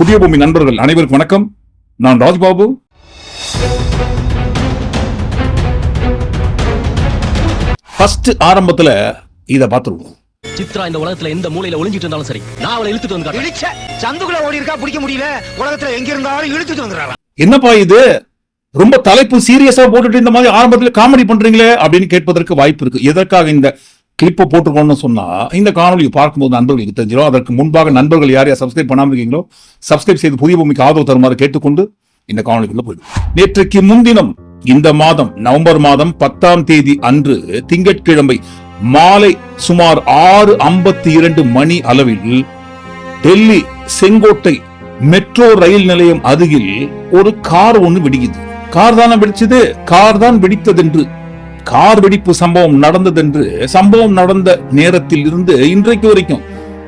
புதிய பூமி நண்பர்கள் அனைவருக்கும் வணக்கம். நான் ராஜ்பாபு. ஃபர்ஸ்ட் ஆரம்பத்துல இத பார்த்துருவோம். சித்ரா இந்த உலகத்துல எந்த மூலையில ஒளிஞ்சிட்டு இருந்தாலும் சரி நான் அவளை இழுத்துட்டு வந்து. இழிச்ச சந்துக்குள்ள ஓடி இருக்கா பிடிக்க முடியல. உலகத்துல எங்க இருந்தாலும் இழுத்துட்டு வந்துடுறாங்க என்னப்பா இது? ரொம்ப தலைப்பு சீரியஸா போட்டுட்டு இந்த மாதிரி ஆரம்பத்துல காமெடி பண்றீங்களே அப்படின்னு கேட்பதற்கு வாய்ப்பு இருக்கு. எதற்காக இந்த கிளிப்பை போட்டுருக்கோம்னு சொன்னா இந்த காணொலியை பார்க்கும்போது நண்பர்களுக்கு தெரிஞ்சிடும் அதற்கு முன்பாக நண்பர்கள் யார் யார் சப்ஸ்கிரைப் பண்ணாமல் இருக்கீங்களோ சப்ஸ்கிரைப் செய்து புதிய பூமிக்கு ஆதரவு தருமாறு கேட்டுக்கொண்டு இந்த காணொலிக்குள்ள போயிடும். நேற்றைக்கு முன்தினம் இந்த மாதம் நவம்பர் மாதம் பத்தாம் தேதி அன்று திங்கட்கிழமை மாலை சுமார் ஆறு ஐம்பத்தி இரண்டு மணி அளவில் டெல்லி செங்கோட்டை மெட்ரோ ரயில் நிலையம் அருகில் ஒரு கார் ஒண்ணு வெடிக்குது. கார் தானே வெடிச்சது? கார் தான் வெடித்ததென்று கார் வெடிப்பு சம்பவம் நடந்ததென்று சம்பவம் நடந்த நேரத்தில் இருந்து இன்றைக்கு வரைக்கும்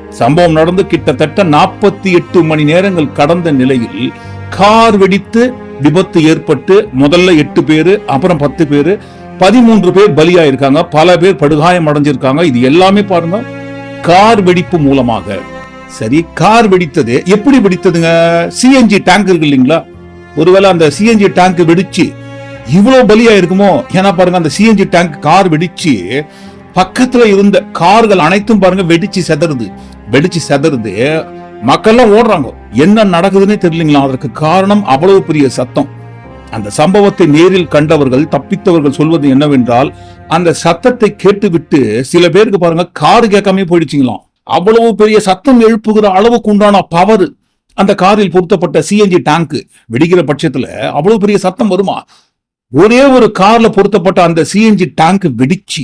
சம்பவம் நடந்து கிட்டத்தட்ட நாற்பத்தி எட்டு மணி நேரங்கள் கடந்த நிலையில் கார் வெடித்து விபத்து ஏற்பட்டு முதல்ல எட்டு பேரு அப்புறம் பத்து பேரு பதிமூன்று பேர் பலியாயிருக்காங்க பல பேர் படுகாயம் அடைஞ்சிருக்காங்க. இது எல்லாமே பாருங்க கார் வெடிப்பு மூலமாக. சரி கார் வெடித்தது எப்படி வெடித்ததுங்க? சிஎன்ஜி டேங்க் இருக்கு இல்லைங்களா? ஒருவேளை அந்த சிஎன்ஜி டேங்க் வெடிச்சு இவ்வளவு பலியா இருக்குமோ? ஏன்னா பாருங்க அந்த சிஎன்ஜி டேங்க் கார் வெடிச்சு பக்கத்துல இருந்த கார்கள் அனைத்தும் பாருங்க வெடிச்சு செதறுது. வெடிச்சு செதறுது. மக்கள்லாம் ஓடுறாங்க. என்ன நடக்குதுன்னே தெரியலீங்களா? அதற்கு காரணம் அவ்வளவு பெரிய சத்தம். அந்த சம்பவத்தை நேரில் கண்டவர்கள் தப்பித்தவர்கள் சொல்வது என்னவென்றால் அந்த சத்தத்தை கேட்டுவிட்டு சில பேருக்கு பாருங்க காரு கேட்காம போயிடுச்சுங்களாம். அவ்வளவு பெரிய சத்தம் எழுப்புகிற அளவுக்கு உண்டான பவர் அந்த காரில் பொருத்தப்பட்ட சிஎன்ஜி டேங்க் வெடிக்கிற பட்சத்துல அவ்வளவு பெரிய சத்தம் வருமா? ஒரே ஒரு கார்ல பொருத்தப்பட்ட அந்த சிஎன்ஜி டேங்க் வெடிச்சு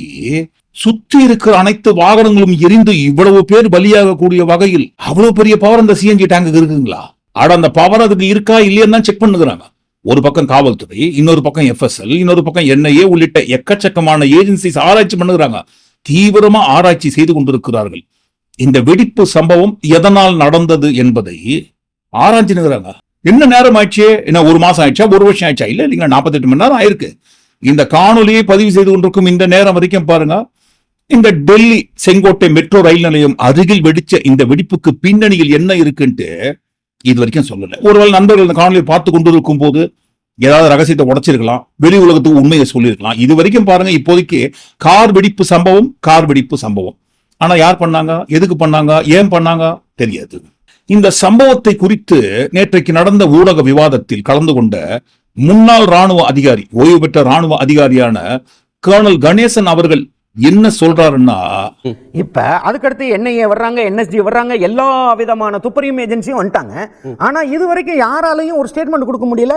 சுற்றி இருக்கிற அனைத்து வாகனங்களும் எரிந்து இவ்வளவு பேர் பலியாக கூடிய வகையில் அவ்வளவு பெரிய பவர் அந்த சிஎன்ஜி டேங்க் இருக்குங்களா? ஆட அந்த பவர் அதுக்கு இருக்கா இல்லையான்னு தான் செக் பண்ணுகிறாங்க. ஒரு பக்கம் காவல்துறை இன்னொரு பக்கம் எஃப்எஸ்எல் இன்னொரு பக்கம் என்ஐஏ உள்ளிட்ட எக்கச்சக்கமான ஏஜென்சிஸ் ஆராய்ச்சி பண்ணுகிறாங்க. தீவிரமா ஆராய்ச்சி செய்து கொண்டிருக்கிறார்கள். இந்த வெடிப்பு சம்பவம் எதனால் நடந்தது என்பதை ஆராய்ச்சினுங்கிறாங்க என்ன நேரம் ஆயிடுச்சு என்ன ஒரு மாசம் ஆயிடுச்சா? ஒரு வருஷம் ஆயிடுச்சா? இல்லை இல்லைங்களா நாற்பத்தெட்டு மணி நேரம் ஆயிருக்கு. இந்த காணொலியை பதிவு செய்து கொண்டிருக்கும் இந்த நேரம் வரைக்கும் பாருங்க. இந்த டெல்லி செங்கோட்டை மெட்ரோ ரயில் நிலையம் அருகில் வெடிச்ச இந்த வெடிப்புக்கு பின்னணியில் என்ன இருக்குன்ட்டு இது வரைக்கும் சொல்லலை. ஒருவேளை நண்பர்கள் இந்த காணொலியை பார்த்து கொண்டிருக்கும் போது ஏதாவது ரகசியத்தை உடைச்சிருக்கலாம் வெளி உலகத்துக்கு உண்மையை சொல்லியிருக்கலாம். இது வரைக்கும் பாருங்க இப்போதைக்கு கார் வெடிப்பு சம்பவம் கார் வெடிப்பு சம்பவம். ஆனா யார் பண்ணாங்க? எதுக்கு பண்ணாங்க? ஏன் பண்ணாங்க? தெரியாது. இந்த சம்பவத்தை குறித்து நேற்றைக்கு நடந்த ஊடக விவாதத்தில் கலந்து கொண்ட முன்னாள் ராணுவ அதிகாரி ஓய்வு பெற்ற ராணுவ அதிகாரியான கர்னல் கணேசன் அவர்கள் என்ன சொல்றாருன்னா இப்ப அதுக்கடுத்து என்ஐஏ வர்றாங்க என்எஸ்ஜி வர்றாங்க எல்லா விதமான துப்பறியும் ஏஜென்சியும் வந்துட்டாங்க. ஆனா இது வரைக்கும் யாராலையும் ஒரு ஸ்டேட்மெண்ட் கொடுக்க முடியல.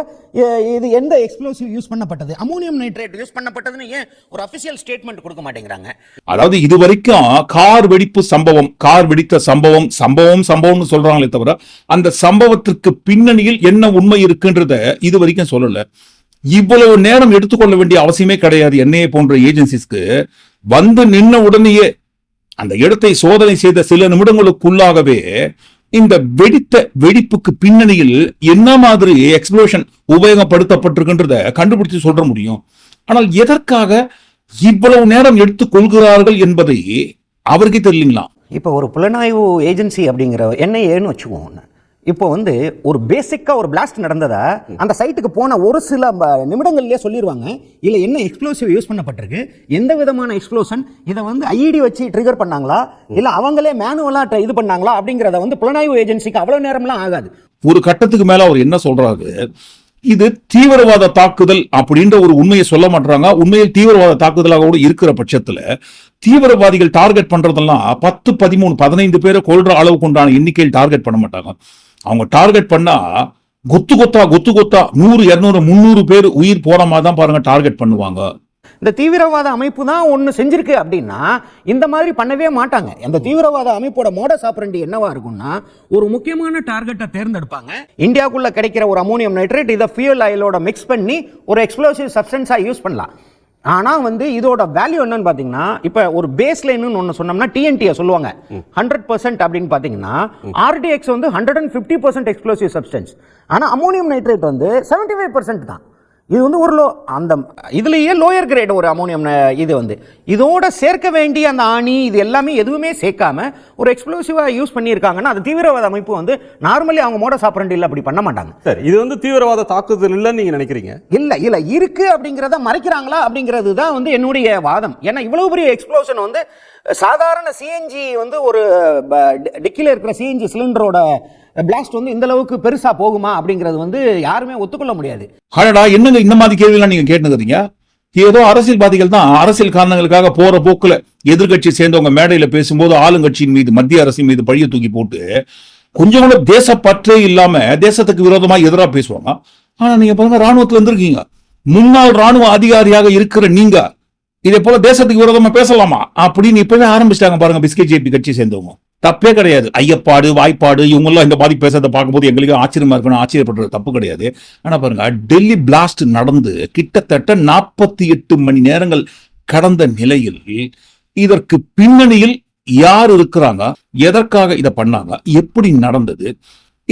இது எந்த எக்ஸ்ப்ளோசிவ் யூஸ் பண்ணப்பட்டது? அமோனியம் நைட்ரேட் யூஸ் பண்ணப்பட்டதுன்னு ஏன் ஒரு அபிஷியல் ஸ்டேட்மெண்ட் கொடுக்க மாட்டேங்கிறாங்க? அதாவது இது வரைக்கும் கார் வெடிப்பு சம்பவம் கார் வெடித்த சம்பவம் சம்பவம் சம்பவம்னு சொல்றாங்களே தவிர அந்த சம்பவத்திற்கு பின்னணியில் என்ன உண்மை இருக்குன்றத இது வரைக்கும் சொல்லல. இவ்வளவு நேரம் எடுத்துக்கொள்ள வேண்டிய அவசியமே கிடையாது என்ஐஏ போன்ற ஏஜென்சிஸ்க்கு வந்து நின்ன உடனேயே அந்த இடத்தை சோதனை செய்த சில நிமிடங்களுக்குள்ளாகவே இந்த வெடித்த வெடிப்புக்கு பின்னணியில் என்ன மாதிரி எக்ஸ்ப்ளோஷன் உபயோகப்படுத்தப்பட்டிருக்கின்றத கண்டுபிடித்து சொல்ற முடியும். ஆனால் எதற்காக இவ்வளவு நேரம் எடுத்துக் கொள்கிறார்கள் என்பதை அவருக்கே தெரியலீங்களா இப்போ ஒரு புலனாய்வு ஏஜென்சி அப்படிங்கிற என்ஐஏன்னு வச்சுக்குவோம் இப்போ வந்து ஒரு பேசிக்காக ஒரு பிளாஸ்ட் நடந்ததா அந்த சைட்டுக்கு போன ஒரு சில நிமிடங்கள்லேயே நிமிடங்கள்லயே சொல்லிடுவாங்க இல்லை என்ன எக்ஸ்ப்ளோசிவ் யூஸ் பண்ணப்பட்டிருக்கு? எந்த விதமான எக்ஸ்ப்ளோஷன் இதை வந்து ஐஇடி வச்சு ட்ரிகர் பண்ணாங்களா? இல்லை அவங்களே மேனுவலாக இது பண்ணாங்களா? அப்படிங்கிறத வந்து புலனாய்வு ஏஜென்சிக்கு அவ்வளோ நேரம்லாம் ஆகாது. ஒரு கட்டத்துக்கு மேலே அவர் என்ன சொல்றாரு? இது தீவிரவாத தாக்குதல் அப்படின்ற ஒரு உண்மையை சொல்ல மாட்டாங்க உண்மையில் தீவிரவாத தாக்குதலாக கூட இருக்கிற பட்சத்தில் தீவிரவாதிகள் டார்கெட் பண்றதெல்லாம் பத்து பதிமூணு பதினைந்து பேரை கொள்ற அளவுக்கு உண்டான எண்ணிக்கையில் டார்கெட் பண்ண மாட்டாங்க. அவங்க டார்கெட் பண்ணா கொத்து கொத்தா கொத்து கொத்தா நூறு இரநூறு முந்நூறு பேர் உயிர் போற மாதிரி தான் பாருங்க டார்கெட் பண்ணுவாங்க. இந்த தீவிரவாத அமைப்பு தான் ஒன்று செஞ்சிருக்கு அப்படின்னா இந்த மாதிரி பண்ணவே மாட்டாங்க. அந்த தீவிரவாத அமைப்போட மோட ஆப்பரண்டி என்னவா இருக்கும்னா ஒரு முக்கியமான டார்கெட்டை தேர்ந்தெடுப்பாங்க. இந்தியாவுக்குள்ள கிடைக்கிற ஒரு அமோனியம் நைட்ரேட் இதை ஃபியூல் ஆயிலோட மிக்ஸ் பண்ணி ஒரு எக்ஸ்ப்ளோசிவ் சப்ஸ்டன்ஸாக யூஸ் பண்ணலாம். ஆனால் வந்து இதோட வேல்யூ என்னன்னு பார்த்தீங்கன்னா இப்போ ஒரு பேஸ் லைன்னு ஒன்று சொன்னோம்னா டிஎன்டியை சொல்லுவாங்க. ஹண்ட்ரட் பர்சன்ட் அப்படின்னு பார்த்தீங்கன்னா ஆர்டிஎக்ஸ் வந்து hundred and fifty percent explosive substance ஆனால் அமோனியம் நைட்ரேட் வந்து செவன்டி ஃபைவ் பர்சன்ட் தான். இது வந்து ஒரு லோ அந்த இதுலேயே லோயர் கிரேட் ஒரு அமோனியம் இது வந்து. இதோட சேர்க்க வேண்டிய அந்த ஆணி இது எல்லாமே எதுவுமே சேர்க்காம ஒரு எக்ஸ்ப்ளோசிவாக யூஸ் பண்ணியிருக்காங்கன்னா அது தீவிரவாத அமைப்பு வந்து நார்மலி அவங்க மோட சாப்பிட்றண்டில் அப்படி பண்ண மாட்டாங்க. சார் இது வந்து தீவிரவாத தாக்குதல் இல்லைன்னு நீங்க நினைக்கிறீங்க? இல்ல இல்ல இருக்கு அப்படிங்கிறத மறைக்கிறாங்களா அப்படிங்கிறது தான் வந்து என்னுடைய வாதம். ஏன்னா இவ்வளவு பெரிய எக்ஸ்ப்ளோஷன் வந்து சாதாரண சிஎன்ஜி வந்து ஒரு டிக்கில இருக்கிற சிஎன்ஜி சிலிண்டரோட பிளாஸ்ட் வந்து இந்த அளவுக்கு பெருசா போகுமா அப்படிங்கிறது வந்து யாருமே ஒத்துக்கொள்ள முடியாது. அடடா என்னங்க இந்த மாதிரி கேள்விலாம் நீங்க கேட்டுக்கிறீங்க ஏதோ அரசியல்வாதிகள் தான் அரசியல் காரணங்களுக்காக போற போக்குல எதிர்கட்சி சேர்ந்தவங்க மேடையில பேசும்போது ஆளுங்கட்சியின் மீது மத்திய அரசின் மீது பழிய தூக்கி போட்டு கொஞ்சம் கூட தேசப்பற்றே இல்லாம தேசத்துக்கு விரோதமா எதிரா பேசுவாங்க. ஆனா நீங்க பாருங்க ராணுவத்துல இருந்திருக்கீங்க. முன்னாள் ராணுவ அதிகாரியாக இருக்கிற நீங்க இதே போல தேசத்துக்கு விரோதமா பேசலாமா? அப்படின்னு இப்பவே ஆரம்பிச்சிட்டாங்க பாருங்க பிஸ்கெட் ஜேபி கட்சி சேர்ந்தவங்க. தப்பே கிடையாது. ஐயப்பாடு வாய்ப்பாடு இவங்கெல்லாம் இந்த மாதிரி பேசுறதை பார்க்கும்போது எங்களுக்கு ஆச்சரியமா இருக்கணும் ஆச்சரியப்படுறது தப்பு கிடையாது. ஆனா பாருங்க டெல்லி பிளாஸ்ட் நடந்து கிட்டத்தட்ட நாற்பத்தி எட்டு மணி நேரங்கள் கடந்த நிலையில் இதற்கு பின்னணியில் யார் இருக்கிறாங்க? எதற்காக இதை பண்ணாங்க? எப்படி நடந்தது?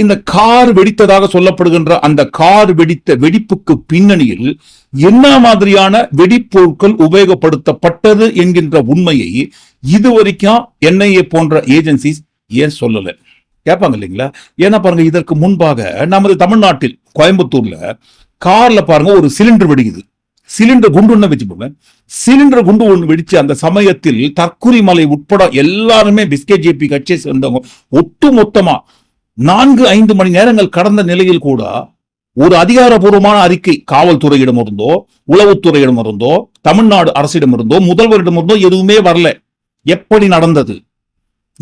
இந்த கார் வெடித்ததாக சொல்லப்படுகின்ற அந்த கார் வெடித்த வெடிப்புக்கு பின்னணியில் என்ன மாதிரியான வெடிப்பொருட்கள் உபயோகப்படுத்தப்பட்டது என்கின்ற உண்மையை இதுவரைக்கும் என்ஐஏ போன்ற ஏஜென்சிஸ் ஏன் சொல்லல? கேட்பாங்க இல்லைங்களா? ஏன்னா பாருங்க இதற்கு முன்பாக நமது தமிழ்நாட்டில் கோயம்புத்தூர்ல கார்ல பாருங்க ஒரு சிலிண்டர் வெடிக்குது. சிலிண்டர் குண்டு ஒண்ணு வச்சுப்போங்க சிலிண்டர் குண்டு ஒன்று வெடிச்சு அந்த சமயத்தில் தற்குறி மலை உட்பட எல்லாருமே பிஸ்கெட் ஜேபி கட்சியை சேர்ந்தவங்க. ஒட்டு மொத்தமா நான்கு ஐந்து மணி நேரங்கள் கடந்த நிலையில் கூட ஒரு அதிகாரபூர்வமான அறிக்கை காவல்துறையிடம் இருந்தோ உளவுத்துறையிடம் இருந்தோ தமிழ்நாடு அரசிடம் இருந்தோ முதல்வரிடம் இருந்தோ எதுவுமே வரல. எப்படி நடந்தது?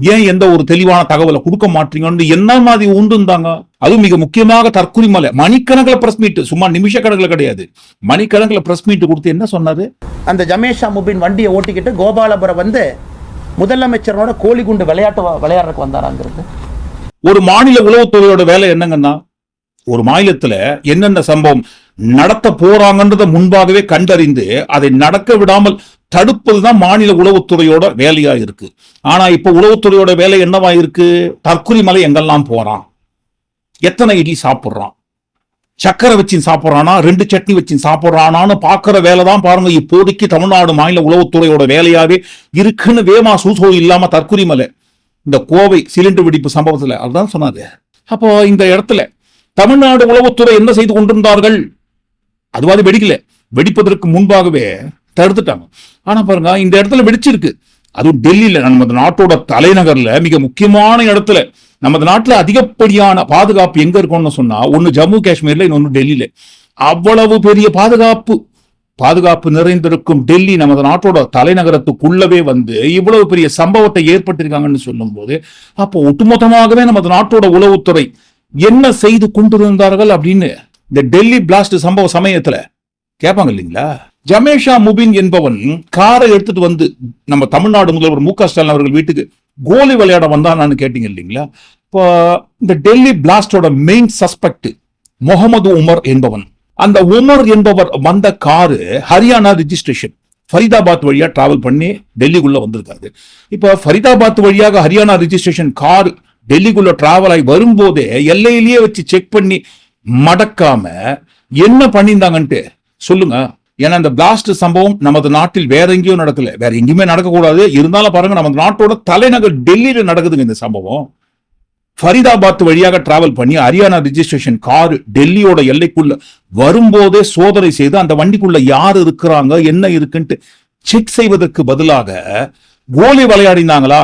ஏன் எந்த ஒரு தெளிவான தகவலை கொடுக்க மாட்டீங்கன்னு என்ன மாதிரி உண்டுந்தாங்க அதுவும் மிக முக்கியமாக தற்கொலை மலை. மணிக்கணக்கில் பிரஸ் மீட் சும்மா நிமிஷ கணக்கில் கிடையாது. மணிக்கணக்கில் பிரஸ் மீட் கொடுத்து என்ன சொன்னாரு? அந்த ஜமேஷா முபின் வண்டியை ஓட்டிக்கிட்டு கோபாலபுரம் வந்து முதலமைச்சரோட கோழிகுண்டு விளையாட்டு வ- விளையாடுறதுக்கு வந்தாராங்கிறது. ஒரு மாநில உளவுத்துறையோட வேலை என்னங்கன்னா ஒரு மாநிலத்துல என்னென்ன சம்பவம் நடத்த போறாங்கன்றத முன்பாகவே கண்டறிந்து அதை நடக்க விடாமல் தடுப்பதுதான் மாநில உளவுத்துறையோட வேலையா இருக்கு. ஆனா இப்ப உளவுத்துறையோட வேலை என்னவா இருக்கு? தற்கொலை மலை எங்கெல்லாம் போறான்? எத்தனை இடி சாப்பிட்றான்? சக்கரை வச்சு சாப்பிட்றானா? ரெண்டு சட்னி வச்சு சாப்பிட்றானான்னு பார்க்குற வேலை தான் பாருங்க இப்போதைக்கு தமிழ்நாடு மாநில உளவுத்துறையோட வேலையாவே இருக்குன்னு வேமா சூசோ இல்லாம தற்கொலை மலை. இந்த கோவை சிலிண்டர் வெடிப்பு சம்பவத்தில் அதுதான் சொன்னாரு. அப்போ இந்த இடத்துல தமிழ்நாடு உளவுத்துறை என்ன செய்து கொண்டிருந்தார்கள்? அதுவாது வெடிக்கல. வெடிப்பதற்கு முன்பாகவே தடுத்துட்டாங்க. ஆனா பாருங்க இந்த இடத்துல வெடிச்சிருக்கு. அதுவும் டெல்லியில நமது நாட்டோட தலைநகர்ல மிக முக்கியமான இடத்துல. நமது நாட்டுல அதிகப்படியான பாதுகாப்பு எங்க இருக்கும்னு சொன்னா ஒன்னு ஜம்மு காஷ்மீர்ல இன்னொன்னு டெல்லியில. அவ்வளவு பெரிய பாதுகாப்பு பாதுகாப்பு நிறைந்திருக்கும் டெல்லி நமது நாட்டோட தலைநகரத்துக்குள்ளவே வந்து இவ்வளவு பெரிய சம்பவத்தை ஏற்பட்டிருக்காங்கன்னு சொல்லும்போது அப்போ ஒட்டுமொத்தமாகவே நமது நாட்டோட உளவுத்துறை என்ன செய்து கொண்டிருந்தார்கள் அப்படின்னு இந்த டெல்லி பிளாஸ்ட் சம்பவ சமயத்துல கேட்பாங்க இல்லைங்களா? ஜமேஷா முபின் என்பவன் காரை எடுத்துட்டு வந்து நம்ம தமிழ்நாடு முதல்வர் மு க ஸ்டாலின் அவர்கள் வீட்டுக்கு கோலி விளையாட வந்தானான்னு கேட்டீங்க இல்லைங்களா? இப்போ இந்த டெல்லி பிளாஸ்டோட மெயின் சஸ்பெக்ட் முகமது உமர் என்பவன் அந்த உமர் என்பவர் வந்த காரு ஹரியானா ரிஜிஸ்ட்ரேஷன் ஃபரிதாபாத் வழியாக டிராவல் பண்ணி டெல்லிக்குள்ளே வந்திருக்காரு. இப்போ ஃபரிதாபாத் வழியாக ஹரியானா ரிஜிஸ்ட்ரேஷன் கார் டெல்லிக்குள்ளே டிராவல் ஆகி வரும்போதே எல்லையிலேயே வச்சு செக் பண்ணி மடக்காம என்ன பண்ணியிருந்தாங்கன்ட்டு சொல்லுங்க. ஏன்னா இந்த பிளாஸ்ட் சம்பவம் நமது நாட்டில் வேற எங்கேயும் நடக்கல. வேற எங்கேயுமே நடக்கக்கூடாது. இருந்தாலும் பாருங்க நமது நாட்டோட தலைநகர் டெல்லியில நடக்குதுங்க இந்த சம்பவம். ஃபரிதாபாத் வழியாக டிராவல் பண்ணி ஹரியானா ரிஜிஸ்ட்ரேஷன் கார் டெல்லியோட எல்லைக்குள்ள வரும்போதே சோதனை செய்து அந்த வண்டிக்குள்ள யார் இருக்கிறாங்க என்ன இருக்குன்ட்டு செக் செய்வதற்கு பதிலாக கோலி விளையாடினாங்களா?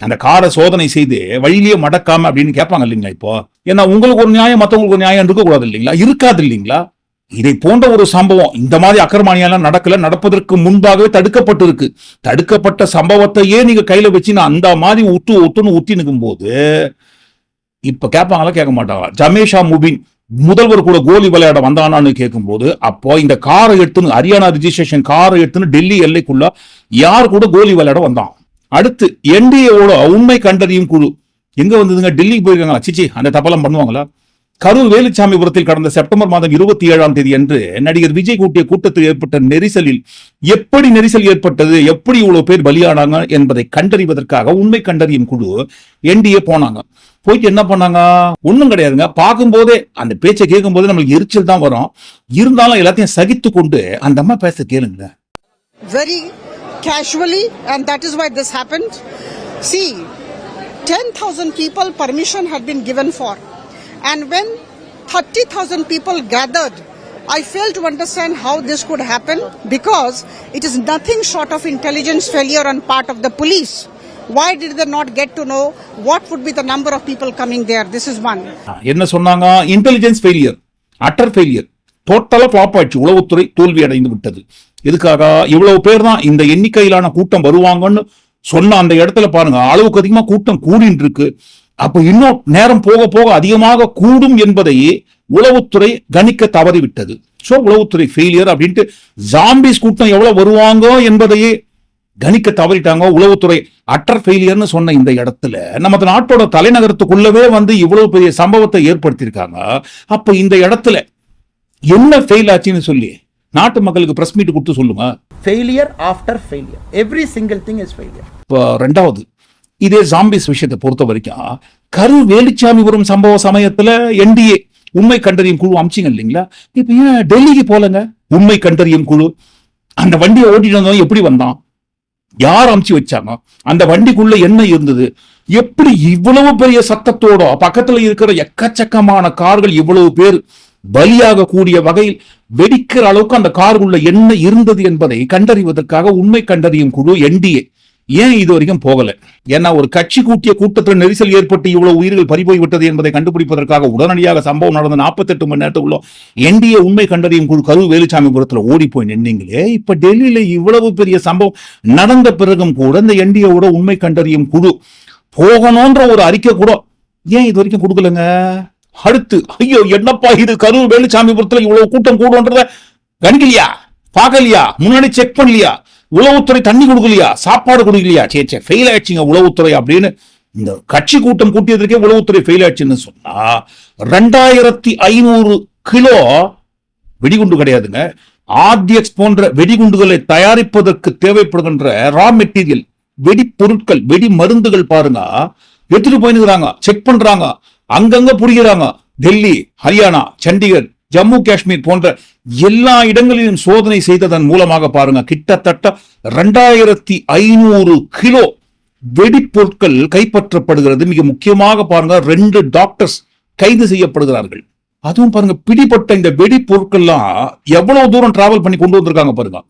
அந்த காரை சோதனை செய்து வழியிலேயே மடக்காம அப்படின்னு கேட்பாங்க இல்லைங்களா இப்போ? ஏன்னா உங்களுக்கு ஒரு நியாயம் மற்றவங்களுக்கு ஒரு நியாயம் இருக்கக்கூடாது இல்லைங்களா? இருக்காது இல்லைங்களா? இதை போன்ற ஒரு சம்பவம் இந்த மாதிரி அக்கிரமாணியெல்லாம் நடக்கல நடப்பதற்கு முன்பாகவே தடுக்கப்பட்டிருக்கு. தடுக்கப்பட்ட சம்பவத்தையே நீங்க கையில வச்சு நான் அந்த மாதிரி உத்து ஒத்துன்னு ஊத்தி நிற்கும் போது இப்ப கேட்பாங்களா கேட்க மாட்டாங்களா ஜமேஷா முபின் முதல்வர் கூட கோலி விளையாட வந்தானான்னு கேட்கும்போது அப்போ இந்த காரை எடுத்துன்னு ஹரியானா ரிஜிஸ்ட்ரேஷன் காரை எடுத்துன்னு டெல்லி எல்லைக்குள்ள யார் கூட கோலி விளையாட வந்தான்? அடுத்து என்டிஏவோட உண்மை கண்டறியும் குழு. எங்க வந்ததுங்க? டெல்லிக்கு போயிருக்காங்களா? சிச்சி அந்த தப்பெல்லாம் பண்ணுவாங்களா? கரூர் வேலுச்சாமிபுரத்தில் கடந்த செப்டம்பர் மாதம் இருபத்தி ஏழாம் தேதி அன்று நடிகர் விஜய் கூட்டிய கூட்டத்தில் ஏற்பட்ட நெரிசலில் எப்படி நெரிசல் ஏற்பட்டது? எப்படி இவ்வளவு பேர் பலியானாங்க? என்பதை கண்டறிவதற்காக உண்மை கண்டறியும் குழு என்டிஏ போனாங்க. போயிட்டு என்ன பண்ணாங்க? ஒன்றும் கிடையாதுங்க. பார்க்கும்போதே அந்த பேச்சை கேட்கும் போதே நம்மளுக்கு எரிச்சல் தான் வரும். இருந்தாலும் எல்லாத்தையும் சகித்து கொண்டு அந்த அம்மா பேச கேளுங்க. Very casually and that is is why this happened. See, 10,000 people permission had been given for, and when 30,000 people gathered, I fail to understand how this could happen because it is nothing short of intelligence failure on part of the police. Why did they not get to know what would be the number of people coming there? This is one. என்ன சொன்னாங்க intelligence failure utter failure டோட்டலா flop ஆயிடுச்சு உளவுத்துறை தோல்வி அடைந்து விட்டது இதுக்காக இவ்வளவு பேர் தான் இந்த எண்ணிக்கையிலான கூட்டம் வருவாங்கன்னு சொன்ன அந்த இடத்துல பாருங்க அளவுக்கு அதிகமாக கூட்டம் கூடின்னு இருக்கு அப்ப இன்னும் நேரம் போக போக அதிகமாக கூடும் என்பதை உளவுத்துறை கணிக்க தவறிவிட்டது. சோ உளவுத்துறை ஃபெயிலியர் அப்படின்ட்டு ஜாம்பிஸ் கூட்டம் எவ்வளவு வருவாங்க என்பதையே கணிக்க தவறிட்டாங்க. உளவுத்துறை அட்டர் ஃபெயிலியர்னு சொன்ன இந்த இடத்துல நமது நாட்டோட தலைநகரத்துக்குள்ளவே வந்து இவ்வளவு பெரிய சம்பவத்தை ஏற்படுத்தியிருக்காங்க. அப்ப இந்த இடத்துல என்ன ஃபெயில் ஆச்சுன்னு சொல்லி நாட்டு மக்களுக்கு பிரஸ் மீட் கொடுத்து சொல்லுங்க. Failure after failure every single thing is failure இப்போ ரெண்டாவது இதே ஜாம்பிஸ் விஷயத்தை பொறுத்த வரைக்கும் கரூர் வேலுச்சாமிபுரம் சம்பவ சமயத்துல என்டிஏ உண்மை கண்டறியும் குழு அமிச்சிங்க இல்லைங்களா? இப்ப ஏன் டெல்லிக்கு போலங்க? உண்மை கண்டறியும் குழு. அந்த வண்டியை ஓட்டிட்டு வந்தவன் எப்படி வந்தான்? யார் அமுச்சு வச்சாங்க? அந்த வண்டிக்குள்ள என்ன இருந்தது? எப்படி இவ்வளவு பெரிய சத்தத்தோட பக்கத்துல இருக்கிற எக்கச்சக்கமான கார்கள் இவ்வளவு பேர் பலியாக கூடிய வகையில் வெடிக்கிற அளவுக்கு அந்த காருக்குள்ள என்ன இருந்தது என்பதை கண்டறிவதற்காக உண்மை கண்டறியும் குழு என்டிஏ ஏன் இது வரைக்கும் போகல? ஏன்னா ஒரு கட்சி கூட்டிய கூட்டத்தில் நெரிசல் ஏற்பட்டு இவ்வளவு உயிர்கள் பறிபோய் விட்டது என்பதை கண்டுபிடிப்பதற்காக உடனடியாக சம்பவம் நடந்த 48 மணி நேரத்துக்குள்ள என்டிஏ உண்மை கண்டறியும் குழு கரூர் வேலுச்சாமிபுரத்துல ஓடி போய் நின்னீங்களே. இப்ப டெல்லியில இவ்வளவு பெரிய சம்பவம் நடந்த பிறகும் கூட இந்த என்டிஏவோட உண்மை கண்டறியும் குழு போகணும்ன்ற ஒரு அறிக்கை கூட ஏன் இது வரைக்கும் கொடுக்கலங்க? அடுத்து ஐயோ என்னப்பா இது? கரூர் வேலுசாமிபுரத்தில் இவ்வளவு கூட்டம் கூடுன்றத கணிக்கலையா? பார்க்கலையா? முன்னாடி செக் பண்ணலையா? உளவுத்துறை தண்ணி கொடுக்கலையா? சாப்பாடு கொடுக்கலையா? சே சே ஃபெயில் ஆயிடுச்சுங்க உளவுத்துறை அப்படின்னு இந்த கட்சி கூட்டம் கூட்டியதற்கே உளவுத்துறை ஃபெயில் ஆயிடுச்சுன்னு சொன்னா ரெண்டாயிரத்தி ஐநூறு கிலோ வெடிகுண்டு கிடையாதுங்க. ஆர்டிஎக்ஸ் போன்ற வெடிகுண்டுகளை தயாரிப்பதற்கு தேவைப்படுகின்ற ரா மெட்டீரியல் வெடி பொருட்கள் வெடி மருந்துகள் பாருங்க. எடுத்துட்டு போயிருக்கிறாங்க செக் பண்றாங்க அங்கங்க புடிக்கிறாங்க. டெல்லி ஹரியானா சண்டிகர் ஜம்மு காஷ்மீர் போன்ற எல்லா இடங்களிலும் சோதனை செய்ததன் மூலமாக பாருங்க கிட்டத்தட்ட ரெண்டாயிரத்தி ஐநூறு கிலோ வெடிப்பொருட்கள் கைப்பற்றப்படுகிறது. மிக முக்கியமாக பாருங்க ரெண்டு டாக்டர்ஸ் கைது செய்யப்படுகிறார்கள். அதுவும் பாருங்க பிடிப்பட்ட இந்த வெடிப்பொருட்கள்லாம் எவ்வளவு தூரம் டிராவல் பண்ணி கொண்டு வந்திருக்காங்க பாருங்க.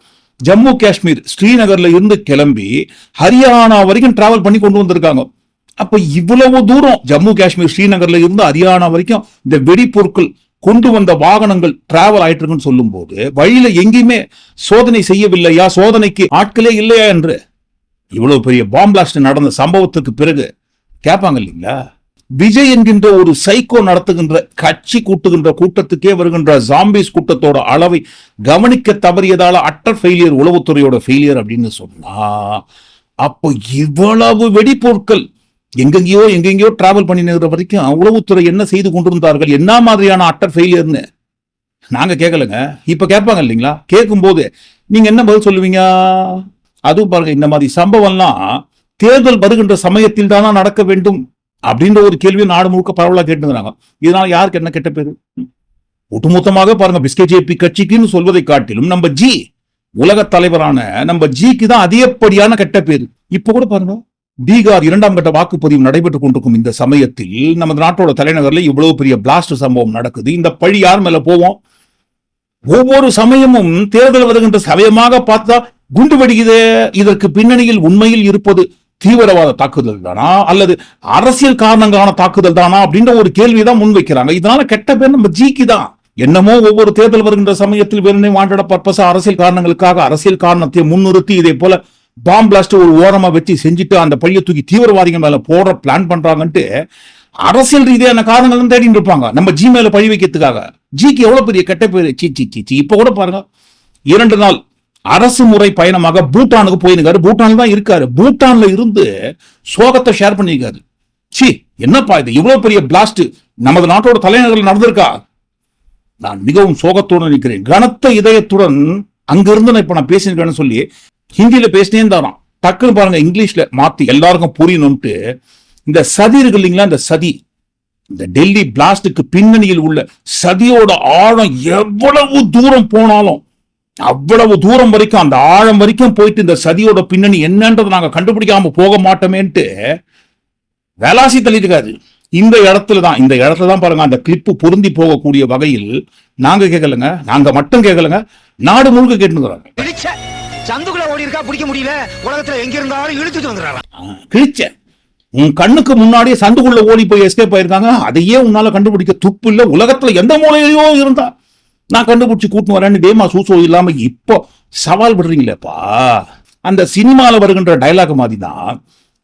ஜம்மு காஷ்மீர் ஸ்ரீநகர்ல இருந்து கிளம்பி ஹரியானா வரைக்கும் டிராவல் பண்ணி கொண்டு வந்திருக்காங்க. அப்ப இவ்வளவு தூரம் ஜம்மு காஷ்மீர் ஸ்ரீநகர்ல இருந்து ஹரியானா வரைக்கும் இந்த வெடிப்பொருட்கள் கொண்டு வந்த வாகனங்கள் டிராவல் ஆயிட்டு இருக்குன்னு சொல்லும்போது வழியில எங்கேயுமே சோதனை செய்யவில்லையா? சோதனைக்கு ஆட்களே இல்லையா என்று? இவ்வளவு பெரிய பாம் பிளாஸ்ட் நடந்த சம்பவத்துக்கு பிறகு கேட்பாங்க இல்லைங்களா? விஜய் என்கின்ற ஒரு சைக்கோ நடத்துகின்ற கட்சி கூட்டுகின்ற கூட்டத்துக்கே வருகின்ற ஜாம்பிஸ் கூட்டத்தோட அளவை கவனிக்க தவறியதால அட்டர் ஃபெயிலியர் உளவுத்துறையோட ஃபெயிலியர் அப்படின்னு சொன்னா அப்போ இவ்வளவு வெடிப்பொருட்கள் எங்கெங்கேயோ எங்கெங்கேயோ டிராவல் பண்ணினுகிற வரைக்கும் உளவுத்துறை என்ன செய்து கொண்டிருந்தார்கள் என்ன மாதிரியான அட்டர் ஃபெயிலியர்னு நாங்க கேட்கலங்க இப்ப கேட்பாங்க இல்லைங்களா? கேட்கும்போது நீங்க என்ன பதில் சொல்லுவீங்க? அதுவும் பாருங்க இந்த மாதிரி சம்பவம்லாம் தேர்தல் வருகின்ற சமயத்தில் தானா நடக்க வேண்டும் அப்படின்ற ஒரு கேள்வியை நாடு முழுக்க பரவலாக கேட்டுக்கிறாங்க. இதனால யாருக்கு என்ன கெட்ட பேரு? ஒட்டுமொத்தமாக பாருங்க பிஸ்கேஜேபி கட்சிக்குன்னு சொல்வதை காட்டிலும் நம்ம ஜி உலக தலைவரான நம்ம ஜிக்கு தான் அதிகப்படியான கெட்ட பேரு. இப்ப கூட பாருங்க பீகார் இரண்டாம் கட்ட வாக்குப்பதிவு நடைபெற்றுக் கொண்டிருக்கும் இந்த சமயத்தில் நமது நாட்டோட தலைநகர்ல இவ்வளவு பெரிய பிளாஸ்ட் சம்பவம் நடக்குது. இந்த பழி யார் மேல போவோம்? ஒவ்வொரு சமயமும் தேர்தல் வருகின்ற சமயமாக பார்த்தா குண்டு வெடிக்குதே. இதற்கு பின்னணியில் உண்மையில் இருப்பது தீவிரவாத தாக்குதல் தானா? அல்லது அரசியல் காரணங்களான தாக்குதல் தானா? அப்படின்ற ஒரு கேள்விதான் முன்வைக்கிறாங்க. இதனால கெட்ட பேர் நம்ம ஜிக்கு தான். என்னமோ ஒவ்வொரு தேர்தல் வருகின்ற சமயத்தில் வேணுமே வாண்டட பர்பஸ் அரசியல் காரணங்களுக்காக அரசியல் காரணத்தை முன்னிறுத்தி இதே போல பாம் பிளாஸ்ட் ஒரு ஓரமா வச்சு செஞ்சுட்டு அந்த பழியை தூக்கி தீவிரவாதிகள் மேல போடுற பிளான் பண்றாங்கன்ட்டு அரசியல் ரீதியான காரணங்கள் தேடிட்டு இருப்பாங்க. நம்ம ஜி மேல பழி வைக்கிறதுக்காக. ஜிக்கு எவ்வளவு பெரிய கெட்ட பேர்? C C C C. இப்ப கூட பாருங்க. இரண்டு நாள் அரசு முறை பயணமாக பூட்டானுக்கு போயிருக்காரு. பூட்டான் தான் இருக்காரு. பூட்டான்ல இருந்து சோகத்தை ஷேர் பண்ணியிருக்காரு. சி என்னப்பா இது? இவ்வளவு பெரிய பிளாஸ்ட் நமது நாட்டோட தலைநகரில் நடந்திருக்கா? நான் மிகவும் சோகத்துடன் நிற்கிறேன். கனத்த இதயத்துடன் அங்கிருந்து நான் இப்ப நான் பேசியிருக்கேன்னு சொல்லி ஹிந்தியில பேசினே இருந்தாராம். டக்குன்னு பாருங்க இங்கிலீஷ்ல மாத்தி எல்லாருக்கும் புரியணும்ட்டு இந்த சதி இருக்கு இல்லைங்களா இந்த சதி? இந்த டெல்லி பிளாஸ்டுக்கு பின்னணியில் உள்ள சதியோட ஆழம் எவ்வளவு தூரம் போனாலும் அவ்வளவு தூரம் வரைக்கும் அந்த ஆழம் வரைக்கும் போயிட்டு இந்த சதியோட பின்னணி என்னன்றதை நாங்க கண்டுபிடிக்காம போக மாட்டோமேன்ட்டு வேலாசி தள்ளிருக்காரு இந்த இடத்துல தான் இந்த இடத்துல தான் பாருங்க அந்த கிளிப்பு பொருந்தி போகக்கூடிய வகையில் நாங்க கேட்கலங்க நாங்க மட்டும் கேட்கலங்க நாடு முழுக்க கேட்டுக்கிறாங்க சந்துக்குள்ள ஓடி இருக்கா பிடிக்க முடியல. உலகத்துல எங்க இருந்தாலும் இழுத்துட்டு வந்துடுறாங்க கிழிச்ச. உன் கண்ணுக்கு முன்னாடியே சந்துக்குள்ள ஓடி போய் எஸ்கேப் ஆயிருக்காங்க. அதையே உன்னால கண்டுபிடிக்க துப்பு இல்ல. உலகத்துல எந்த மூலையிலயோ இருந்தா நான் கண்டுபிடிச்சு கூட்டு வரேன்னு டேமா சூசோ இல்லாம இப்போ சவால் விடுறீங்களேப்பா. அந்த சினிமால வருகின்ற டயலாக் மாதிரி தான்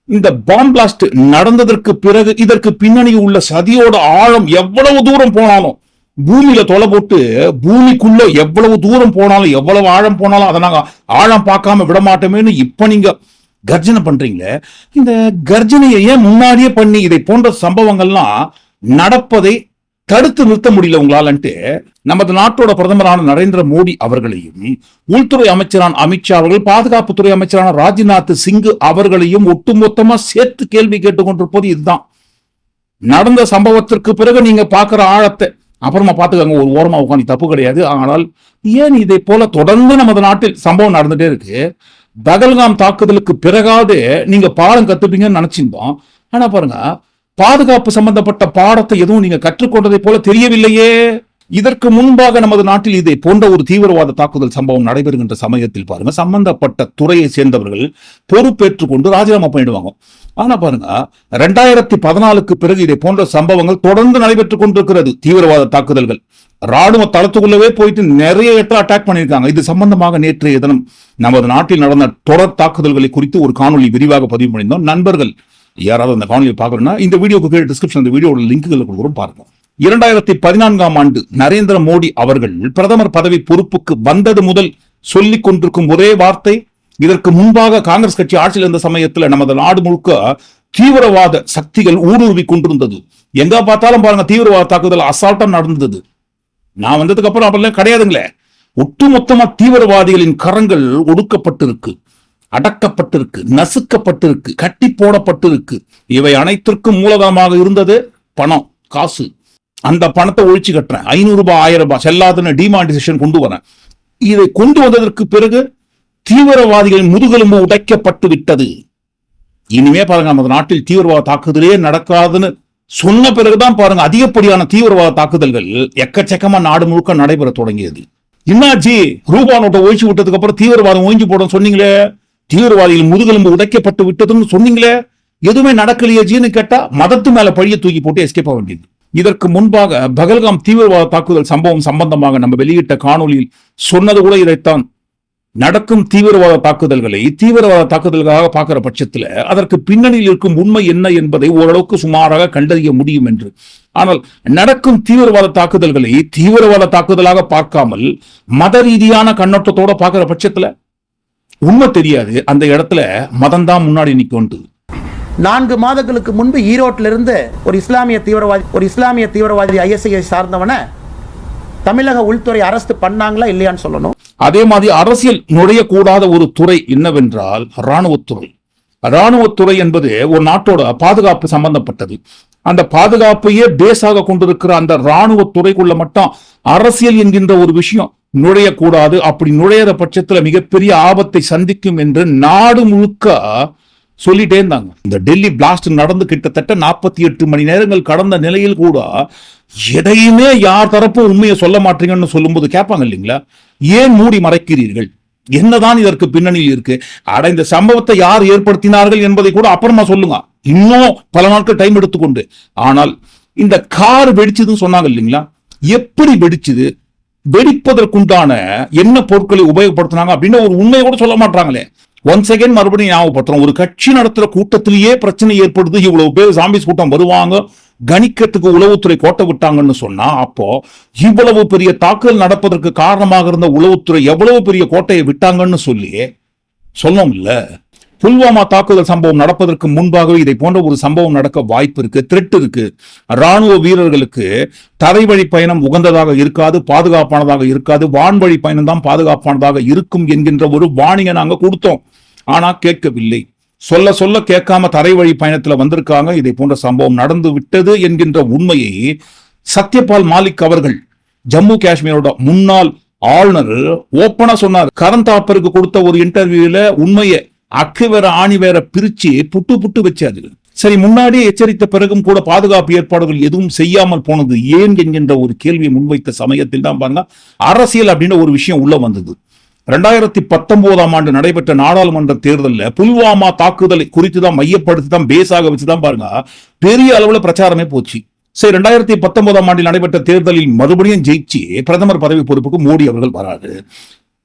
இந்த பாம் பிளாஸ்ட் நடந்ததற்கு பிறகு இதற்கு பின்னணி உள்ள சதியோட ஆழம் எவ்வளவு தூரம் போனாலும் பூமியில தொலை போட்டு பூமிக்குள்ள எவ்வளவு தூரம் போனாலும் எவ்வளவு ஆழம் போனாலும் அதை நாங்க ஆழம் பார்க்காம விட மாட்டோமேன்னு இப்ப நீங்க கர்ஜனை பண்றீங்களே இந்த கர்ஜனையை ஏன் முன்னாடியே பண்ணி இதை போன்ற சம்பவங்கள்லாம் நடப்பதை தடுத்து நிறுத்த முடியல உங்களாலன்ட்டு நமது நாட்டோட பிரதமரான நரேந்திர மோடி அவர்களையும் உள்துறை அமைச்சரான அமித்ஷா அவர்கள் பாதுகாப்புத்துறை அமைச்சரான ராஜ்நாத் சிங் அவர்களையும் ஒட்டுமொத்தமா சேர்த்து கேள்வி கேட்டுக்கொண்டிருப்பது இதுதான். நடந்த சம்பவத்திற்கு பிறகு நீங்க பாக்குற ஆழத்தை அப்புறமா பார்த்துக்கோங்க ஒரு ஓரமா உட்காந்து தப்பு கிடையாது. ஆனால் ஏன் இதை போல தொடர்ந்து நமது நாட்டில் சம்பவம் நடந்துட்டே இருக்கு? பகல்காம் தாக்குதலுக்கு பிறகாவது நீங்க பாடம் கத்துப்பீங்கன்னு நினைச்சிருந்தோம். ஆனா பாருங்க பாதுகாப்பு சம்பந்தப்பட்ட பாடத்தை எதுவும் நீங்க கற்றுக்கொண்டதை போல தெரியவில்லையே. இதற்கு முன்பாக நமது நாட்டில் இதை போன்ற ஒரு தீவிரவாத தாக்குதல் சம்பவம் நடைபெறுகின்ற சமயத்தில் பாருங்க சம்பந்தப்பட்ட துறையை சேர்ந்தவர்கள் பொறுப்பேற்றுக் கொண்டு ராஜினாமா பண்ணிடுவாங்க. ஆனா பாருங்க ரெண்டாயிரத்தி பதினாலுக்கு பிறகு இதை போன்ற சம்பவங்கள் தொடர்ந்து நடைபெற்றுக் கொண்டிருக்கிறது தீவிரவாத தாக்குதல்கள். ராணுவ தளத்துக்குள்ளவே போயிட்டு நிறைய இடத்துல அட்டாக் பண்ணியிருக்காங்க. இது சம்பந்தமாக நேற்றைய தினம் நமது நாட்டில் நடந்த தொடர் தாக்குதல்களை குறித்து ஒரு காணொலி விரிவாக பதிவு பண்ணியிருந்தோம். நண்பர்கள் யாராவது அந்த காணொலியை பார்க்கணும்னா இந்த வீடியோக்கு கீழே டிஸ்கிரிப்ஷன் இந்த வீடியோட லிங்க்குகளை கொடுக்குறோம் பாருங்க. இரண்டாயிரத்தி பதினான்காம் ஆண்டு நரேந்திர மோடி அவர்கள் பிரதமர் பதவி பொறுப்புக்கு வந்தது முதல் சொல்லிக் கொண்டிருக்கும் ஒரே வார்த்தை இதற்கு முன்பாக காங்கிரஸ் கட்சி ஆட்சியில் இருந்த சமயத்தில் நமது நாடு முழுக்க தீவிரவாத சக்திகள் ஊடுருவி கொண்டிருந்தது. எங்க பார்த்தாலும் பாருங்க தீவிரவாத தாக்குதல் அசால்ட்டா நடந்தது. நான் வந்ததுக்கு அப்புறம் அப்படிலாம் கிடையாதுங்களே. ஒட்டுமொத்தமா தீவிரவாதிகளின் கரங்கள் ஒடுக்கப்பட்டிருக்கு. அடக்கப்பட்டிருக்கு நசுக்கப்பட்டிருக்கு கட்டி போடப்பட்டிருக்கு. இவை அனைத்திற்கும் மூலதனமாக இருந்தது பணம் காசு. அந்த பணத்தை ஒழிச்சு கட்டுறேன். ஐநூறு ரூபாய் ஆயிரம் ரூபாய் செல்லாதுன்னு டிமானிசேஷன் கொண்டு வரேன். இதை கொண்டு வந்ததற்கு பிறகு தீவிரவாதிகளின் முதுகெலும்பு உடைக்கப்பட்டு விட்டது இனிமே பாருங்க நமது நாட்டில் தீவிரவாத தாக்குதலே நடக்காதுன்னு சொன்ன பிறகுதான் பாருங்க அதிகப்படியான தீவிரவாத தாக்குதல்கள் எக்கச்சக்கமா நாடு முழுக்க நடைபெற தொடங்கியது. என்னாச்சு ரூபா நோட்டை ஒழிச்சு விட்டதுக்கு அப்புறம் தீவிரவாதம் ஒழிஞ்சு போடும் சொன்னீங்களே? தீவிரவாதிகள் முதுகெலும்பு உடைக்கப்பட்டு விட்டதுன்னு சொன்னீங்களே? எதுவுமே நடக்கலையே ஜீன்னு கேட்டா மதத்து மேல பழிய தூக்கி போட்டு எஸ்கேப் ஆக வேண்டியது. இதற்கு முன்பாக பகல்காம் தீவிரவாத தாக்குதல் சம்பவம் சம்பந்தமாக நம்ம வெளியிட்ட காணொலியில் சொன்னது கூட இதைத்தான். நடக்கும் தீவிரவாத தாக்குதல்களை தீவிரவாத தாக்குதல்களாக பார்க்கிற பட்சத்துல அதற்கு பின்னணியில் இருக்கும் உண்மை என்ன என்பதை ஓரளவுக்கு சுமாராக கண்டறிய முடியும் என்று. ஆனால் நடக்கும் தீவிரவாத தாக்குதல்களை தீவிரவாத தாக்குதலாக பார்க்காமல் மத ரீதியான கண்ணோட்டத்தோட பார்க்கிற பட்சத்துல உண்மை தெரியாது. அந்த இடத்துல மதம் தான் முன்னாடி நிற்கொண்டு நான்கு மாதங்களுக்கு முன்பு ஈரோட்டிலிருந்து ஒரு இஸ்லாமிய தீவிரவாதி ஒரு இஸ்லாமிய தீவிரவாதி ஐஎஸ்ஐ சார்ந்தவனை தமிழக உள்துறை அரசு பண்ணாங்களா இல்லையான்னு சொல்லணும். அதே மாதிரி அரசியல் நுழையக்கூடாத ஒரு துறை என்னவென்றால் இராணுவத்துறை. இராணுவத்துறை என்பது ஒரு நாட்டோட பாதுகாப்பு சம்பந்தப்பட்டது. அந்த பாதுகாப்பையே பேஸாக கொண்டிருக்கிற அந்த இராணுவத்துறைக்குள்ள மட்டும் அரசியல் என்கின்ற ஒரு விஷயம் நுழையக்கூடாது. அப்படி நுழையிற பட்சத்துல மிகப்பெரிய ஆபத்தை சந்திக்கும் என்று நாடு முழுக்க சொல்லிட்டே இருந்தாங்க. இந்த டெல்லி பிளாஸ்ட் நடந்து கிட்டத்தட்ட நாற்பத்தி எட்டு மணி நேரங்கள் கடந்த நிலையில் கூட எதையுமே யார் தரப்பும் உண்மையை சொல்ல மாட்டீங்கன்னு சொல்லும்போது கேட்பாங்க இல்லைங்களா? ஏன் மூடி மறைக்கிறீர்கள்? என்னதான் இதற்கு பின்னணியில் இருக்கு? அட இந்த சம்பவத்தை யார் ஏற்படுத்தினார்கள் என்பதை கூட அப்புறமா சொல்லுங்க. இன்னும் பல நாட்கள் டைம் எடுத்துக்கொண்டு. ஆனால் இந்த கார் வெடிச்சதுன்னு சொன்னாங்க இல்லைங்களா? எப்படி வெடிச்சது? வெடிப்பதற்குண்டான என்ன பொருட்களை உபயோகப்படுத்தினாங்க அப்படின்னு ஒரு உண்மையை கூட சொல்ல மாட்டாங்களே ஒன் செகண்ட் மறுபடியும் ஞாபகப்படுத்துறோம். ஒரு கட்சி நடத்துற கூட்டத்திலேயே பிரச்சனை ஏற்படுது. இவ்வளவு பேர் சாம்பிஸ் கூட்டம் வருவாங்க. கணிக்கத்துக்கு உளவுத்துறை கோட்டை விட்டாங்கன்னு சொன்னா அப்போ இவ்வளவு பெரிய தாக்குதல் நடப்பதற்கு காரணமாக இருந்த உளவுத்துறை எவ்வளவு பெரிய கோட்டையை விட்டாங்கன்னு சொல்லி சொன்னோம் இல்ல? புல்வாமா தாக்குதல் சம்பவம் நடப்பதற்கு முன்பாகவே இதை போன்ற ஒரு சம்பவம் நடக்க வாய்ப்பு இருக்கு த்ரெட் இருக்கு. ராணுவ வீரர்களுக்கு தரைவழி பயணம் உகந்ததாக இருக்காது பாதுகாப்பானதாக இருக்காது. வான்வழி பயணம் தான் பாதுகாப்பானதாக இருக்கும் என்கின்ற ஒரு வாணியை நாங்க கொடுத்தோம். ஆனா கேட்கவில்லை. சொல்ல சொல்ல கேட்காம தரைவழி பயணத்துல வந்திருக்காங்க. இதை போன்ற சம்பவம் நடந்து விட்டது என்கின்ற உண்மையை சத்யபால் மாலிக் அவர்கள் ஜம்மு காஷ்மீரோட முன்னாள் ஆளுநர் ஓப்பனா சொன்னார். கரண் தாப்பருக்கு கொடுத்த ஒரு இன்டர்வியூல உண்மையை அக்கு வேற ஆணி வேற பிரிச்சு புட்டு புட்டு வச்சாரு. சரி முன்னாடியே எச்சரித்த பிறகும் கூட பாதுகாப்பு ஏற்பாடுகள் எதுவும் செய்யாமல் போனது ஏன் என்கின்ற ஒரு கேள்வியை முன்வைத்த சமயத்தில் தான் பாருங்க அரசியல் அப்படின்ற ஒரு விஷயம் உள்ள வந்தது. ரெண்டாயிரத்தி பத்தொன்பதாம் ஆண்டு நடைபெற்ற நாடாளுமன்ற தேர்தலில் புல்வாமா தாக்குதலை குறித்து தான் மையப்படுத்தி தான் பேஸாக வச்சு தான் பாருங்க. பெரிய அளவில் பிரச்சாரமே போச்சு. சரி ரெண்டாயிரத்தி பத்தொன்பதாம் ஆண்டில் நடைபெற்ற தேர்தலில் மறுபடியும் ஜெயிச்சு பிரதமர் பதவி பொறுப்புக்கு மோடி அவர்கள் வராது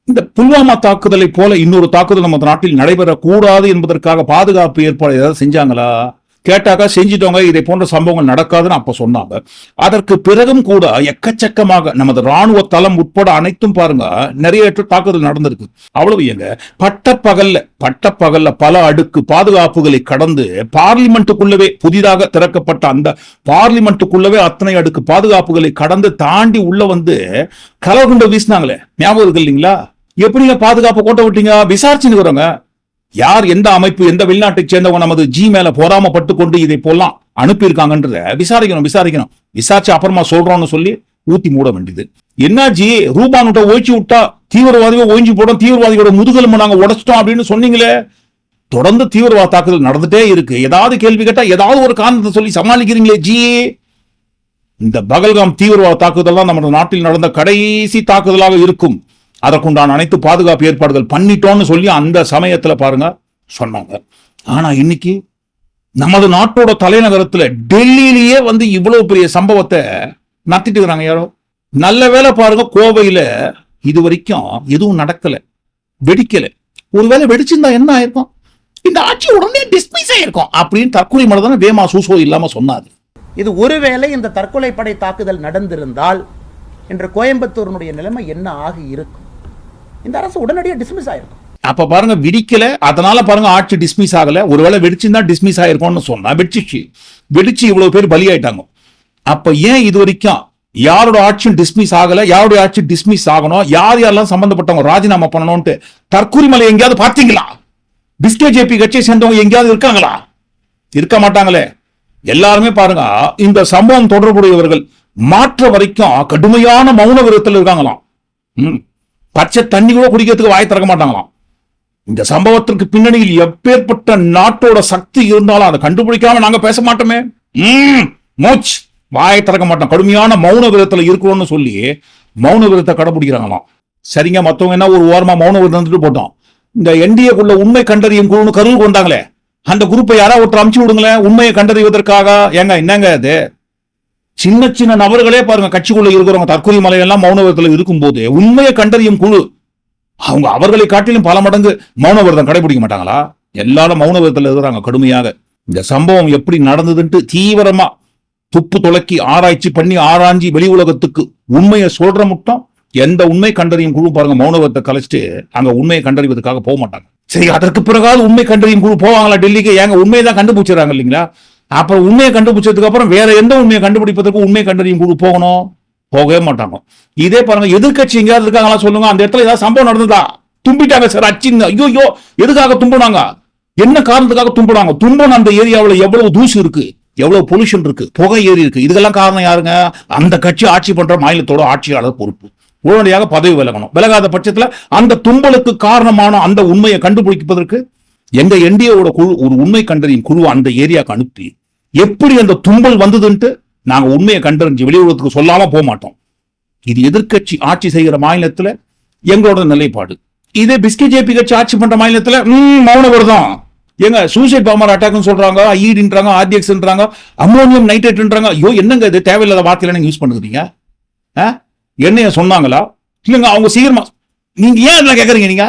இந்த புல்வாமா தாக்குதலை போல இன்னொரு தாக்குதல் நம்ம நாட்டில் நடைபெறக்கூடாது என்பதற்காக பாதுகாப்பு ஏற்பாடு ஏதாவது செஞ்சாங்களா? கேட்டாக்கா செஞ்சிட்டவங்க இதை போன்ற சம்பவங்கள் நடக்காதுன்னு அப்ப சொன்னாங்க. அதற்கு பிறகும் கூட எக்கச்சக்கமாக நமது ராணுவ தளம் உட்பட அனைத்தும் பாருங்க நிறைய தாக்குதல் நடந்திருக்கு. அவ்வளவு ஏங்க பட்டப்பகல்ல பட்டப்பகல்ல பல அடுக்கு பாதுகாப்புகளை கடந்து பார்லிமெண்ட்டுக்குள்ளவே புதிதாக திறக்கப்பட்ட அந்த பார்லிமெண்ட்டுக்குள்ளவே அத்தனை அடுக்கு பாதுகாப்புகளை கடந்து தாண்டி உள்ள வந்து கலகுண்ட வீசினாங்களே. ஞாபகம் இருக்கு இல்லைங்களா? எப்படிங்க பாதுகாப்பு கோட்டை விட்டீங்க? விசாரிச்சுன்னு வரோங்க யார் எந்த அமைப்பு எந்த வெளிநாட்டை சேர்ந்தவங்க நமது ஜி மேல போராமப்பட்டு கொண்டு இதை போலாம் அனுப்பியிருக்காங்கன்றத விசாரிக்கணும் விசாரிக்கணும். விசாரிச்சு அப்புறமா சொல்றோம்னு சொல்லி ஊத்தி மூட வேண்டியது. என்ன ஜி ரூபா ஒழிச்சு விட்டா தீவிரவாதிகளை ஒழிஞ்சு போடும் தீவிரவாதிகளோட முதுகெலும்பு நாங்க உடைச்சிட்டோம் அப்படின்னு சொன்னீங்களே? தொடர்ந்து தீவிரவாத தாக்குதல் நடந்துட்டே இருக்கு. ஏதாவது கேள்வி கேட்டா ஏதாவது ஒரு காரணத்தை சொல்லி சமாளிக்கிறீங்களே ஜி? இந்த பகல்காம் தீவிரவாத தாக்குதல் தான் நமது நாட்டில் நடந்த கடைசி தாக்குதலாக இருக்கும். அதற்குண்டான அனைத்து பாதுகாப்பு ஏற்பாடுகள் பண்ணிட்டோம்னு சொல்லி அந்த சமயத்துல பாருங்க சொன்னாங்க. ஆனா இன்னைக்கு நமது நாட்டோட தலைநகரத்துல டெல்லியிலேயே வந்து இவ்வளவு பெரிய சம்பவத்தை நடத்திட்டு இருக்கிறாங்க யாரோ. நல்ல வேளை பாருங்க கோவையில இது வரைக்கும் எதுவும் நடக்கல. வெடிக்கல. ஒருவேளை வெடிச்சிருந்தா என்ன ஆயிருக்கும்? இந்த ஆட்சி உடனே டிஸ்மிஸ் ஆயிருக்கும் அப்படின்னு தற்கொலை மலதான வேமா சூசோ இல்லாம சொன்னாரு. இது ஒருவேளை இந்த தற்கொலை படை தாக்குதல் நடந்திருந்தால் இன்று கோயம்புத்தூரினுடைய நிலைமை என்ன ஆகி இருக்கும்? இந்த அரசு உடனடியாக டிஸ்மிஸ் ஆயிருக்கும். அப்ப பாருங்க விடிக்கல அதனால பாருங்க ஆட்சி டிஸ்மிஸ் ஆகல. ஒருவேளை வெடிச்சிருந்தா டிஸ்மிஸ் ஆயிருக்கும்னு சொன்னா வெடிச்சிச்சு. வெடிச்சு இவ்வளவு பேர் பலியாயிட்டாங்க. அப்ப ஏன் இது வரைக்கும் யாரோட ஆட்சியும் டிஸ்மிஸ் ஆகல? யாருடைய ஆட்சி டிஸ்மிஸ் ஆகணும்? யார் யாரெல்லாம் சம்பந்தப்பட்டவங்க ராஜினாமா பண்ணணும்ட்டு தற்கொலை எங்கேயாவது பாத்தீங்களா பிஸ்கே ஜேபி கட்சியை சேர்ந்தவங்க எங்கேயாவது இருக்காங்களா? இருக்க மாட்டாங்களே. எல்லாருமே பாருங்க இந்த சம்பவம் தொடர்புடையவர்கள் மாற்ற வரைக்கும் கடுமையான மௌன விரத்தில் இருக்காங்களாம். உம் பச்சை தண்ணி கூட குடிக்கிறதுக்கு வாய் திறக்க மாட்டாங்களாம். இந்த சம்பவத்திற்கு பின்னணியில் எப்பேற்பட்ட நாட்டோட சக்தி இருந்தாலும் அதை கண்டுபிடிக்காம நாங்க பேச மாட்டோமே. ம், மூச் வாயை திறக்க மாட்டோம். கடுமையான மௌன விரத்துல இருக்கிறோம்னு சொல்லி மௌன விரதத்தை கடைபிடிக்கிறாங்களாம். சரிங்க மத்தவங்க என்ன ஒரு ஓரமா மௌன விரதம் இருந்துட்டு போட்டோம். இந்த என்டிஏக்குள்ள உண்மை கண்டறியும் குழுன்னு கருவு கொண்டாங்களே அந்த குரூப்பை யாராவது ஒருத்தர் அமுச்சு விடுங்களேன். உண்மையை கண்டறிவதற்காக. ஏங்க என்னங்க அது சின்ன சின்ன நபர்களே பாருங்க கட்சிக்குள்ள இருக்கிறவங்க தற்கொலை மலையெல்லாம் மௌனவரத்தில் இருக்கும்போது உண்மையை கண்டறியும் குழு. அவங்க அவர்களை காட்டிலும் பல மடங்கு மௌனவிரதம் கடைபிடிக்க மாட்டாங்களா? எல்லாரும் மௌனவிரதத்தில் இருக்கிறாங்க கடுமையாக. இந்த சம்பவம் எப்படி நடந்ததுன்ட்டு தீவிரமா துப்பு துளக்கி ஆராய்ச்சி பண்ணி ஆராய்ஞ்சி வெளி உலகத்துக்கு உண்மையை சொல்ற மட்டும் எந்த உண்மை கண்டறியும் குழு பாருங்க மௌனவரத்தை கலைச்சிட்டு அங்க உண்மையை கண்டறிவதற்காக போக மாட்டாங்க. சரி அதற்கு பிறகாவது உண்மை கண்டறியும் குழு போவாங்களா டெல்லிக்கு? ஏங்க உண்மையை தான் கண்டுபிடிச்சிடறாங்க இல்லைங்களா? அப்புறம் உண்மையை கண்டுபிடிச்சதுக்கு அப்புறம் வேற எந்த உண்மையை கண்டுபிடிப்பதற்கு உண்மை கண்டறியும் குழு போகணும்? போகவே மாட்டாங்க. இதே பாருங்க எதிர்க்கட்சி எங்கேயாவது இருக்காங்களா சொல்லுங்க அந்த இடத்துல ஏதாவது சம்பவம் நடந்ததா தும்பிட்டாங்க சார் அச்சின் ஐயோ ஐயோ எதுக்காக தும்புனாங்க? என்ன காரணத்துக்காக தும்புனாங்க? தும்பன அந்த ஏரியாவில் எவ்வளவு தூசு இருக்கு? எவ்வளவு பொல்யூஷன் இருக்கு? புகை ஏறி இருக்கு. இதுக்கெல்லாம் காரணம் யாருங்க? அந்த கட்சி ஆட்சி பண்ற மாநிலத்தோட ஆட்சியாளர் பொறுப்பு. உடனடியாக பதவி விலகணும். விலகாத பட்சத்தில் அந்த தும்பலுக்கு காரணமான அந்த உண்மையை கண்டுபிடிப்பதற்கு எங்க என்டிஏவோட குழு ஒரு உண்மை கண்டறியும் குழு அந்த ஏரியாவுக்கு அனுப்பி எப்படி அந்த தும்பல் வந்ததுன்ட்டு நாங்க உண்மையை கண்டறிஞ்சு வெளியுறவுக்கு சொல்லாம போக மாட்டோம். இது எதிர்க்கட்சி ஆட்சி செய்கிற மாநிலத்துல எங்களோட நிலைப்பாடு. இதே பிஸ்கி ஜேபி கட்சி ஆட்சி பண்ற மாநிலத்துல ம், மௌன விரதம் ஏங்க சூசைட் பாமர் அட்டாக்னு சொல்றாங்க ஐடின்றாங்க ஆர்டிஎக்ஸ்ன்றாங்க அம்மோனியம் நைட்ரேட்ன்றாங்க ஐயோ என்னங்க இது? தேவையில்லாத வார்த்தையில நீங்க யூஸ் பண்ணுறீங்க என்னைய சொன்னாங்களா? இல்லைங்க அவங்க சீக்கிரமா நீங்க ஏன் இதெல்லாம் கேட்குறீங்க நீங்க?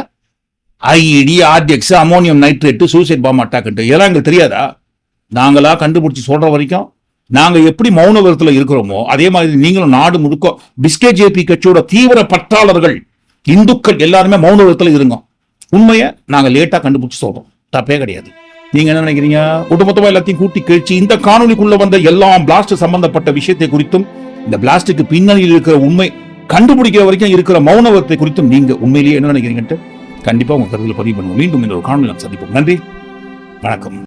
IED RDX ammonium nitrate suicide bomb அட்டாக்ன்ட்டு இதெல்லாம் எங்களுக்கு தெரியாதா? நாங்களா கண்டுபிடிச்சி சொல்ற வரைக்கும் நாங்கள் எப்படி மௌன இருக்கிறோமோ அதே மாதிரி நீங்களும் நாடு முழுக்க பிஸ்கே ஜேபி கட்சியோட தீவிர பற்றாளர்கள் இந்துக்கள் எல்லாருமே மௌன விரதத்துல இருங்க. உண்மையை நாங்கள் லேட்டாக கண்டுபிடிச்சி சொல்றோம். தப்பே கிடையாது. நீங்க என்ன நினைக்கிறீங்க? ஒட்டுமொத்தமா எல்லாத்தையும் கூட்டி கழிச்சு இந்த காணொலிக்குள்ள வந்த எல்லா பிளாஸ்ட் சம்பந்தப்பட்ட விஷயத்தை குறித்தும் இந்த பிளாஸ்டுக்கு பின்னணியில் இருக்கிற உண்மை கண்டுபிடிக்கிற வரைக்கும் இருக்கிற மௌனவத்தை குறித்தும் நீங்க உண்மையிலேயே என்ன நினைக்கிறீங்கன்ட்டு கண்டிப்பா உங்க கருத்துல பதிவு பண்ணுவோம். மீண்டும் இந்த ஒரு காணொலி நாம் சந்திப்போம். நன்றி. வணக்கம்.